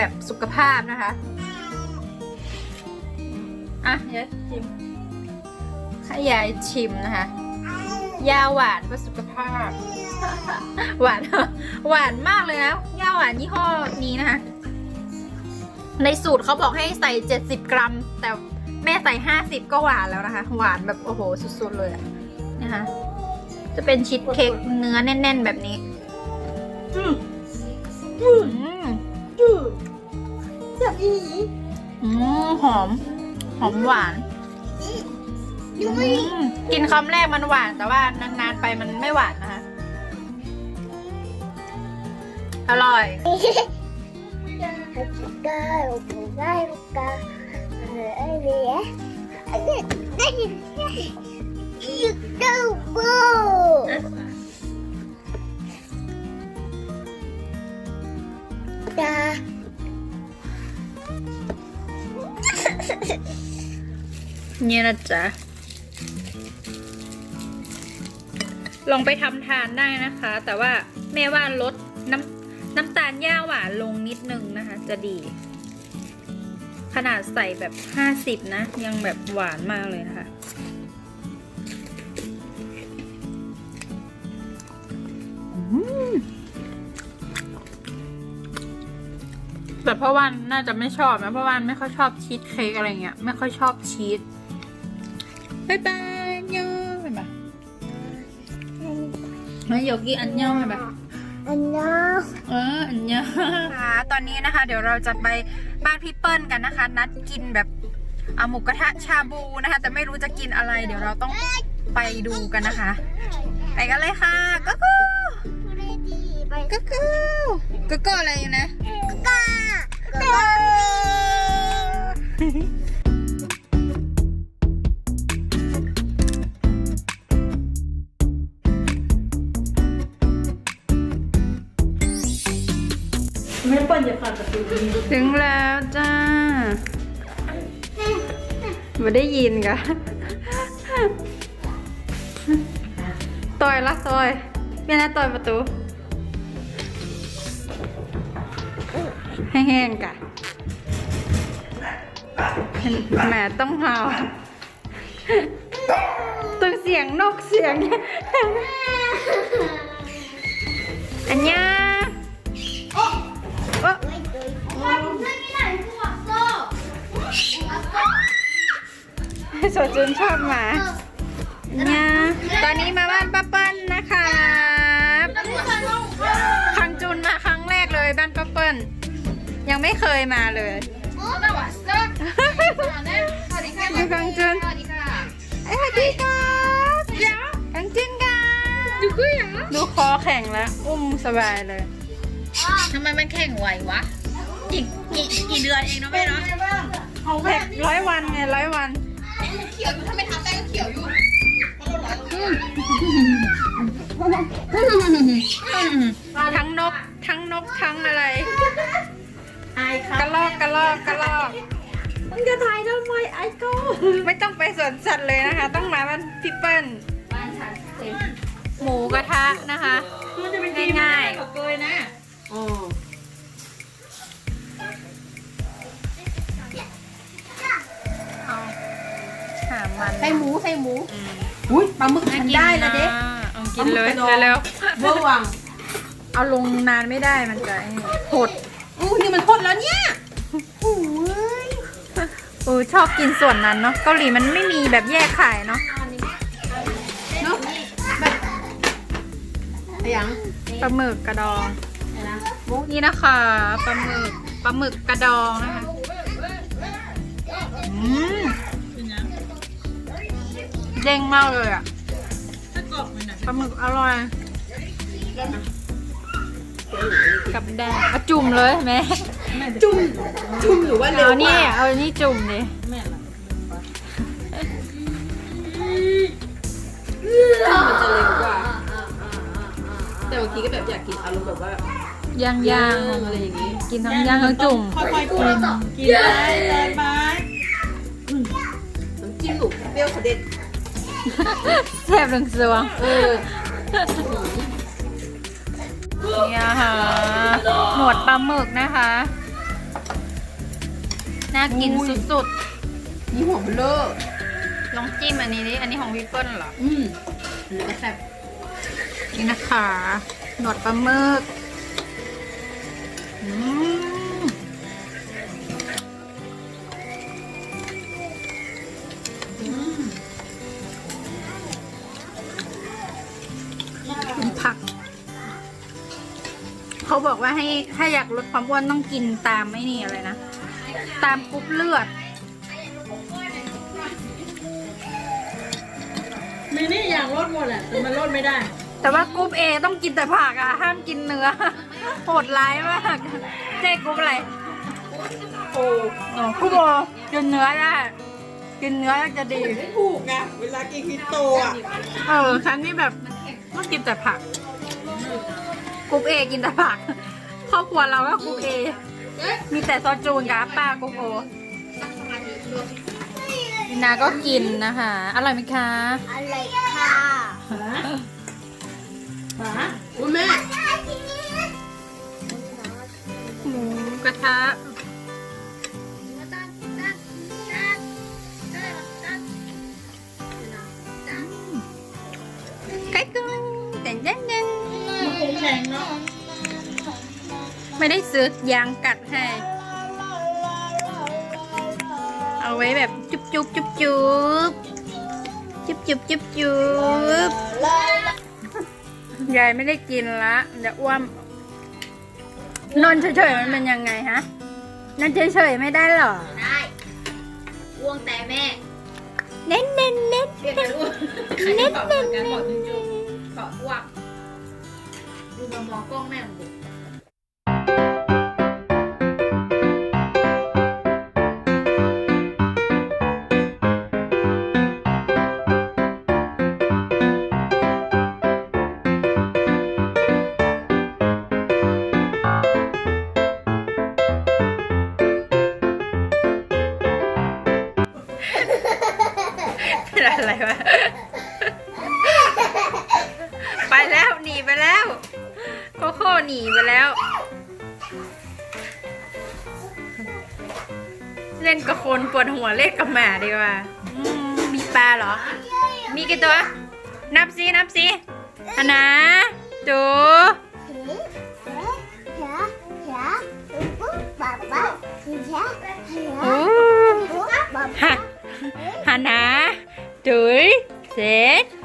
ค้กแบบสุขภาพนะคะ อะยายชิมให้ยายชิมนะคะ ยาหวานเพื่อสุขภาพ หวาน หวานมากเลยนะ ยาหวานยี่ห้อนี้นะคะ ในสูตรเขาบอกให้ใส่ 70 กรัม แต่แม่ใส่ 50 ก็หวานแล้วนะคะ หวานแบบโอ้โหสุดๆเลยอะนะคะ จะเป็นชีสเค้กเนื้อแน่น ๆ แบบนี้ อืมอืมจืด เสียบอีอืมหอม หอมหวานอืมกินคำแรกมันหวาน แต่ว่านานๆไปมันไม่หวานนะคะ อร่อย Go, go, go. Yeah. You go, go. Da. เนี่ยน นี่นะจ๊ะ ลองไปทำทานได้นะคะ แต่ว่าแม่ว่าลดน้ำน้ำตาลย่าหวานลงนิดนึงนะคะ จะดี ขนาดใส่แบบ50นะ ยังแบบหวานมากเลยนะคะแต่พราะว่าน่าจะไม่ชอบนะพราะว่าไม่ค่อยชอบชีสเค้กอะไรเงี้ย ไม่ค่อยชอบชีส บายบายอันยองเห็นปะมาโยกิอันยองเห็นปะ Ano? เอออันยองค่ะตอนนี้นะคะ เดี๋ยวเราจะไปบ้านพี่เปิ้ลกันนะคะ นัดกินแบบเอาหมูกระทะชาบูนะคะ แต่ไม่รู้จะกินอะไร เดี๋ยวเราต้องไปดูกันนะคะ ไปกันเลยค่ะก็กู Ready. Bye. ก็กูก็กูอะไรอยู่นะแม่ ปิ้ลอย่าผ่านประตูนี้ถึงแล้วจ้าไม่ได้ยินกะต่อยละต่อยเมียนะต่อยประตูแห้งๆกะแหมต้องเห่าต้องเสียงนกเสียงอันยา โซจุนชอบหมาเนี่ยตอนนี้มาบ้านป้าเปิ้ลนะคะคังจุนมาครั้งแรกเลยบ้านป้าเปิ้ลยังไม่เคยมาเลยดูคังจุนเอ้ยสวัสดีครับคังจุนครับดูคอแข็งแล้ว อุ้มสบายเลยทำไมมันแข่งไหววะอีกกี่กี่เดือนเองเนาะแม่เนาะเอาแพ็คร้อยวันไงร้อยวันเขียวอยู่ถ้าไม่ทำได้ก็เขียวอยู่ทั้งนกทั้งนกทั้งอะไรอายครับกระลอกกระลอกกระลอกมันจะถ่ายทำไมไอ้โก้ไม่ต้องไปสวนสัตว์เลยนะคะ ต้องมาบ้านพี่เปิ้ลหมูกระทะนะคะมันจะเป็นง่ายๆกับเกยนะอ๋อ มันใส่หมูใส่หมูอุ้ยปลาหมึกทานได้แล้วเด็กเอากินเลยเอาหมูกระดองเร็วเบอร์วังๆเอาลงนานไม่ได้มันจะไอ้นี่หดอู้นี่มันทดแล้วเนี่ยโอ้ยเออชอบกินส่วนนั้นเนาะเกาหลีมันไม่มีแบบแยกขายเนาะเนาะแบบอะไรอย่างปลาหมึกกระดองอะไรนะนี่นะคะปลาหมึกปลาหมึกกระดองนะคะอืม เด้งมากเลยอะปลาหมึกอร่อย กับแดงเอาจุ่มเลยแม่จุ่มจุ่มหรือว่าเร็วเอากนี่ว่าเอานี่จุ่มดิแม่ล่ะมันจะเร็วกว่า แต่บางทีก็แบบอยากกินอารมณ์แบบว่าย่างย่างอะไรอย่างงี้ กินทั้งย่างทั้งจุ่มค่อยๆกินกินได้เลยไหมน้ำจิ้มหนูเปรี้ยวเสด็จ แซ่บหนึ่งสวงเออเนี่ยค่ะหนวดปลาหมึกนะคะ น่ากินอุ้ยสุดนี่หัวเบลอๆลองจิ้มอันนี้ดิอันนี้ของพี่เปิ้ลเหรอ อืมเหลือแซ่บนี่นะคะ หนวดปลาหมึก อืม เขาบอกว่าให้ถ้าอยากลดความอ้วนต้องกินตามไม่นี่อะไรนะ ตามกรุ๊ปเลือดมีนี่อยากลดหมดแหละแต่มันลดไม่ได้ แต่ว่ากรุ๊ปเอต้องกินแต่ผักอะ ห้ามกินเนื้อโหดร้ายมากเจ๊กรุ๊ปอะไรโอ้อ๋อกรุ๊ปโอกินเนื้อได้กินเนื้อจะดีไม่ถูกไงเวลากินคิโตอะ เออ ฉันนี่แบบต้องกินแต่ผัก กรุ๊ปเอกินแต่ผักครอบครัวเราก็กรุ๊ปเอมีแต่ซอสจูนกับป้ากรุ๊ปโอลินาก็กินนะคะ อร่อยไหมคะอะไรค่ะหาอุ้ยแม่หมูกระทะ ซื้อยางกัดให้ เอาไว้แบบจุ๊บจุ๊บจุ๊บจุ๊บจุ๊บจุ๊บจุ๊บจุ๊บยายไม่ได้กินละเดี๋ยวอ้วมนอนเฉยๆมันเป็นยังไงฮะนอนเฉยๆไม่ได้หรอได้อ้วงแต่แม่เน้นเน้นเน้นเรียกกันอ้วงใครจะตอบเหมือนกันบอกจุ๊บๆตอบอ้วกดูมามองกล้องแม่ขอ มาดีกว่าอืมมีปลาเหรอ มีกี่ตัว นับสินับสิอันนะดู Hả? โอ้ฮะฮันนะดุยเสร็จ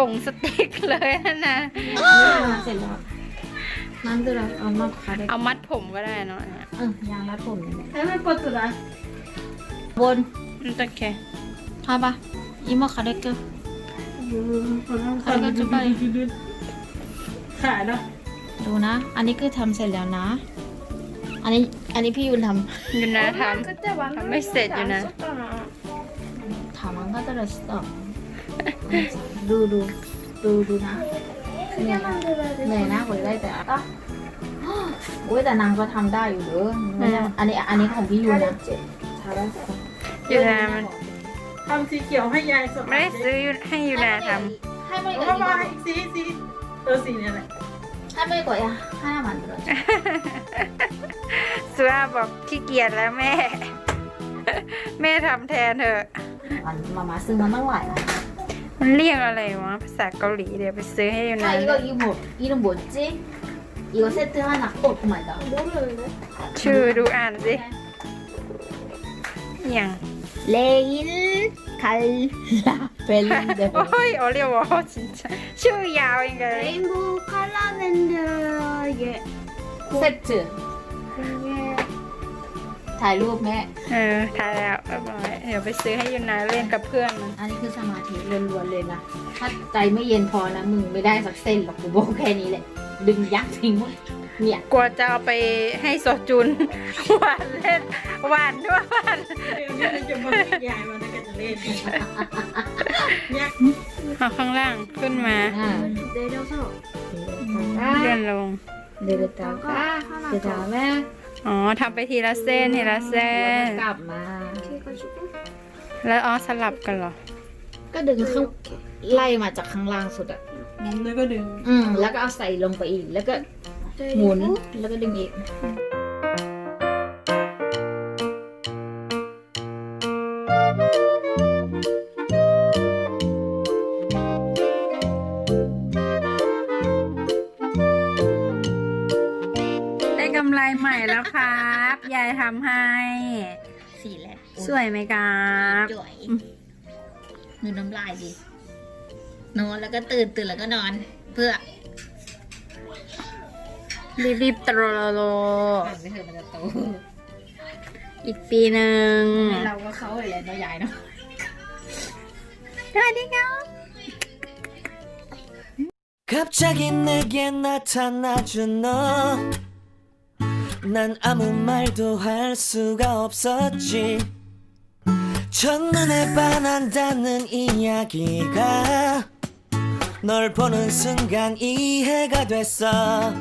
กงสติ๊กเลยนะเสร็จแล้วนั่นตัวเราเอามาคัดเอามัดผมก็ได้เนาะเออยางรัดผมเนี่ยหละแล้วมันกดตัวอะไบนอืมโอแคทำปะอีโมคาเด็กเกอร์คาเด็กเจะไปขายเนาะดูนะ อันนี้คือทำเสร็จแล้วนะ อันนี้ อันนี้พี่ยุนทำยุนนะทำทำไม่เสร็จอยู่นะถามมันก็จะเดือดสอง ดูดูดูดูนะเหนื่อยเหนื่อยนะกว่าจะได้แต่ก็โอ้ยแต่นางก็ทำได้อยู่เด้อไม่ใช่อันนี้อันนี้ของพี่ยุนนะอยู่นะมันทำสีเขียวให้ยายสดไม่ได้ซื้อให้อยู่นะทให้ไม่เอาก่อมานมาสีสีเออสีเนี่ยแหละให้ไม่ก่อนอะให้มันเลยำสุอาบอกขี้เกียจแล้วแม่ แม่ทำแทนเถอะ มันมามาซื้อมาตั้งหลายนะ มันเรียกอะไรวะภาษาเกาหลีเดี๋ยวไปซื้อให้อยู่ 아 นะ 이거 이거 뭐 이름 뭐지? 이거 세트 하나 꼭 말다. ชื่อดูอ่านสิอย่าง 레일 갈라 벨린데 โอ้ยโอเรียวอจริงจังชื่อยาวยังไง 레인보우 컬러밴드 예. 세트. ถ่ายรูปแม่ เออถ่ายแล้วเรียบายเดี๋ยวไปซื้อให้ยูนาเล่นกับเพื่อนมันอันนี้คือสมาธิล้วนๆเลยนะ ถ้าใจไม่เย็นพอนะมึงไม่ได้สักเส้นหรอกกูบอกแค่นี้แหละ ดึงยักษ์ทิ้งหมดเนี่ยกลัวจะเอาไปให้โซจุนวานเล่นวานด้วยวานเดี๋ยวนี้จะมาให้ยายมันก็จะเล่นยักษ์เอาข้างล่างขึ้นมาเดินลงเดินไปตามก็เดินตามแม่ อ๋อทำไปทีละเส้นทีละเส้น กลับมา แล้วอ๋อสลับกันเหรอ ก็ดึงข้างไล่มาจากข้างล่างสุดอะ แล้วก็ดึง อืมแล้วก็เอาใส่ลงไปอีก แล้วก็หมุน แล้วก็ดึงอีก ทำให้ สี่แล้ว สวยไหมครับ จ่วยมือน้ำลายดิ นอนแล้วก็ตื่น ตื่นแล้วก็นอน เพื่อ รีบๆตรโล อ่านไม่เถอะมันจะโต อีกปีหนึ่ง เราก็เขาเลยแหละเนาะยายเนาะ สวัสดีครับ 갑자기 내게 나타나준 너. 난 아무 말도 할 수가 없었지. 첫눈에 반한다는 이야기가 널 보는 순간 이해가 됐어.